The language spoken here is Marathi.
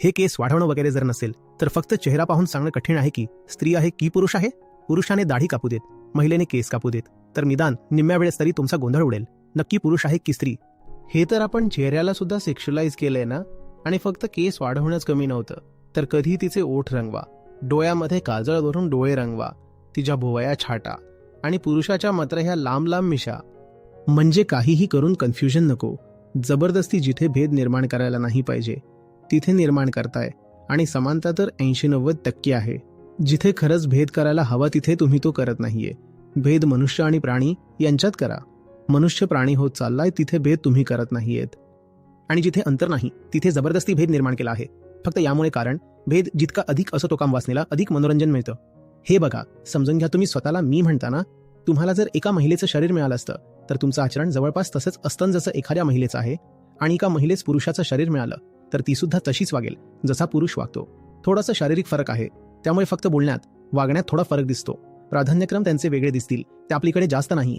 हे केस वाढवणं वगैरे जर नसेल तर फक्त चेहरा पाहून सांगणं कठीण आहे की स्त्री आहे की पुरुष आहे? पुरुषाने दाढी कापू देत महिलेने केस कापू देत. तर निदान निम्म्या वेळेस तरी तुमचा गोंधळ उडेल. नक्की पुरुष आहे की स्त्री? हे तर आपण चेहऱ्याला सुद्धा सेक्शुलाइज केलंय ना? आणि फक्त केस वाढवणंच कमी नव्हतं. तर कधी तिचे ओठ रंगवा. डोळ्यामध्ये काजळ भरून डोळे रंगवा. तिच्या भोवया छाटा. आणि पुरुषाच्या मात्र ह्या लांब लांब मिशा. म्हणजे काहीही करून कन्फ्युजन नको. जबरदस्ती जिथे भेद निर्माण करायला नाही पाहिजे. तिथे निर्माण करताय. आणि समानता तर ऐंशी नव्वद टक्के आहे. जिथे खरंच भेद करायला हवा तिथे तुम्ही तो करत नाहीये. भेद मनुष्य आणि प्राणी यांच्यात करा. मनुष्य प्राणी होत चाललाय तिथे भेद तुम्ही करत नाहीयेत. आणि जिथे अंतर नाही तिथे जबरदस्ती भेद निर्माण केला आहे. फक्त यामुळे कारण भेद जितका अधिक असतो तो काम वाचनेला अधिक मनोरंजन मिळतं. हे बघा समजून घ्या तुम्ही स्वतःला मी म्हणताना तुम्हाला जर एका महिलेचं शरीर मिळालं असतं तर तुमचं आचरण जवळपास तसंच असतं जसं एखाद्या महिलेचं आहे. आणि एका महिलेच पुरुषाचं शरीर मिळालं तर ती सुद्धा तशीच वागेल जसा पुरुष वागतो. थोडासा शारीरिक फरक आहे. त्यामुळे फक्त बोलण्यात वागण्यात थोडा फरक दिसतो. प्राधान्यक्रम त्यांचे वेगळे दिसतील. ते आपलीकडे जास्त नाही.